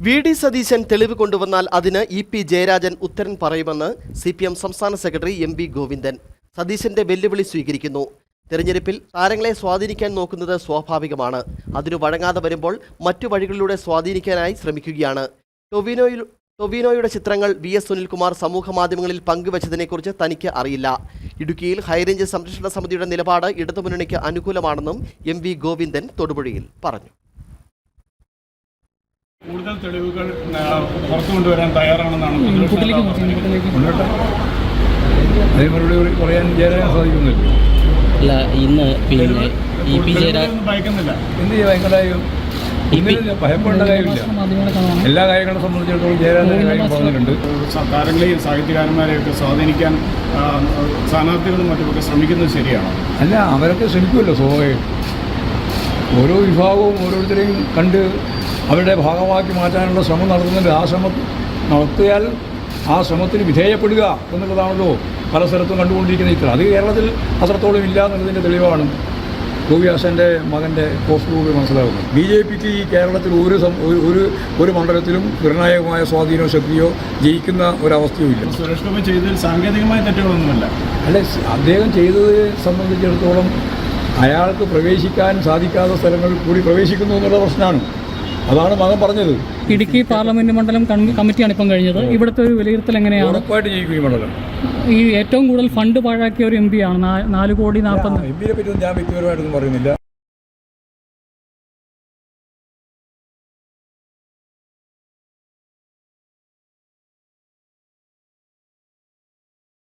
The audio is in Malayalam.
വി ഡി സതീശൻ തെളിവ് കൊണ്ടുവന്നാൽ അതിന് ഇ പി ജയരാജൻ ഉത്തരൻ പറയുമെന്ന് സി പി എം സംസ്ഥാന സെക്രട്ടറി എം വി ഗോവിന്ദൻ. സതീശന്റെ വെല്ലുവിളി സ്വീകരിക്കുന്നു. തെരഞ്ഞെടുപ്പിൽ താരങ്ങളെ സ്വാധീനിക്കാൻ നോക്കുന്നത് സ്വാഭാവികമാണ്. അതിനു വഴങ്ങാതെ വരുമ്പോൾ മറ്റു വഴികളിലൂടെ സ്വാധീനിക്കാനായി ശ്രമിക്കുകയാണ്. ടൊവിനോയിൽ ടൊവിനോയുടെ ചിത്രങ്ങൾ വി എസ് സുനിൽകുമാർ സമൂഹമാധ്യമങ്ങളിൽ പങ്കുവച്ചതിനെക്കുറിച്ച് തനിക്ക് അറിയില്ല. ഇടുക്കിയിൽ ഹൈറേഞ്ച് സംരക്ഷണ സമിതിയുടെ നിലപാട് ഇടതുമുന്നണിക്ക് അനുകൂലമാണെന്നും എം വി ഗോവിന്ദൻ തൊടുപുഴയിൽ പറഞ്ഞു. കൂടുതൽ തെളിവുകൾ പുറത്തു കൊണ്ടുവരാൻ തയ്യാറാണെന്നാണ് പറയാൻ ചേരാൻ സാധിക്കുന്നില്ല? അല്ല ഇന്ന് പിന്നെ ഇ പി ജയരാജ് തെളിവുകളൊന്നും ഭയക്കുന്നില്ല എന്ത് ചെയ്യാൻ ഭയങ്കരമായും ഭയപ്പെടേണ്ട കാര്യമില്ല. എല്ലാ കാര്യങ്ങളെ സംബന്ധിച്ചിടത്തോളം ജയരാജൻ കാര്യം പറഞ്ഞിട്ടുണ്ട്. താരങ്ങളെയും സാഹിത്യകാരന്മാരെയൊക്കെ സ്വാധീനിക്കാൻ സ്ഥാനാർത്ഥികളും മറ്റുമൊക്കെ ശ്രമിക്കുന്നത് ശരിയാണ്? അല്ല അവരൊക്കെ ശ്രമിക്കുമല്ലോ സ്വാഭാവികം. ഓരോ വിഭാഗവും ഓരോരുത്തരെയും കണ്ട് അവരുടെ ഭാഗമാക്കി മാറ്റാനുള്ള ശ്രമം നടത്തുന്നുണ്ട് ആ ശ്രമം നടത്തിയാൽ ആ ശ്രമത്തിന് വിധേയപ്പെടുക എന്നുള്ളതാണല്ലോ പല സ്ഥലത്തും കണ്ടുകൊണ്ടിരിക്കുന്ന ഇത്ര. അത് കേരളത്തിൽ അത്രത്തോളം ഇല്ല എന്നുള്ളതിന്റെ തെളിവാണ് ഗോപിയാസന്റെ മകന്റെ പോസ്റ്റിലൂടെ മനസ്സിലാകുന്നത് ബി ജെ പിക്ക് ഈ കേരളത്തിൽ ഒരു- ഒരു ഒരു മണ്ഡലത്തിലും നിർണായകമായ സ്വാധീനമോ ശക്തിയോ ജയിക്കുന്ന ഒരവസ്ഥയോ ഇല്ല. സുരേഷ് ഗോപി ചെയ്തതിൽ സാങ്കേതികമായ തെറ്റുകളൊന്നുമില്ല. അല്ലെ അദ്ദേഹം ചെയ്തത് സംബന്ധിച്ചിടത്തോളം അയാൾക്ക് പ്രവേശിക്കാൻ സാധിക്കാത്ത സ്ഥലങ്ങളിൽ കൂടി പ്രവേശിക്കുന്നു എന്നുള്ള പ്രശ്നമാണ്. അതാണ് മകൻ പറഞ്ഞത്. ഇടുക്കി പാർലമെന്റ് മണ്ഡലം കമ്മിറ്റിയാണ് ഇപ്പം കഴിഞ്ഞത്. ഇവിടുത്തെ ഒരു വിലയിരുത്തൽ എങ്ങനെയാണ്? ഉറപ്പായിട്ട് ജയിക്കും ഈ മണ്ഡലം. ഈ ഏറ്റവും കൂടുതൽ ഫണ്ട് പാഴാക്കിയ ഒരു എം പി ആണ്. നാല് കോടി നാൽപ്പത് എം പിയെ പറ്റി ഞാൻ വ്യക്തിപരമായിട്ടൊന്നും പറയുന്നില്ല.